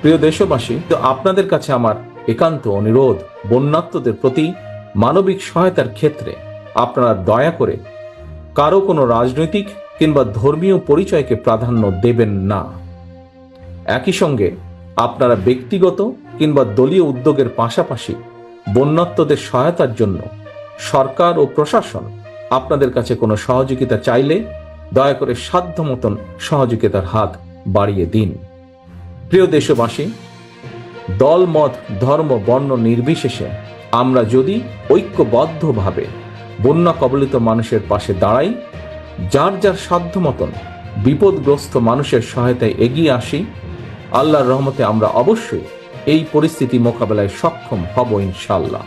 প্রিয় দেশবাসী, তো আপনাদের কাছে আমার একান্ত অনুরোধ, বন্যাত্মদের প্রতি মানবিক সহায়তার ক্ষেত্রে আপনারা দয়া করে কারও কোনো রাজনৈতিক কিংবা ধর্মীয় পরিচয়কে প্রাধান্য দেবেন না। একই সঙ্গে আপনারা ব্যক্তিগত কিংবা দলীয় উদ্যোগের পাশাপাশি বন্যাত্মদের সহায়তার জন্য সরকার ও প্রশাসন আপনাদের কাছে কোনো সহযোগিতা চাইলে দয়া করে সাধ্য মতন সহযোগিতার হাত বাড়িয়ে দিন। প্রিয় দেশবাসী দল মত ধর্ম, বর্ণ নির্বিশেষে আমরা যদি ঐক্যবদ্ধভাবে বন্যা কবলিত মানুষের পাশে দাঁড়াই, যার যার সাধ্য মতন বিপদগ্রস্ত মানুষের সহায়তায় এগিয়ে আসি, আল্লাহর রহমতে আমরা অবশ্যই এই পরিস্থিতি মোকাবেলায় সক্ষম হব ইনশাল্লাহ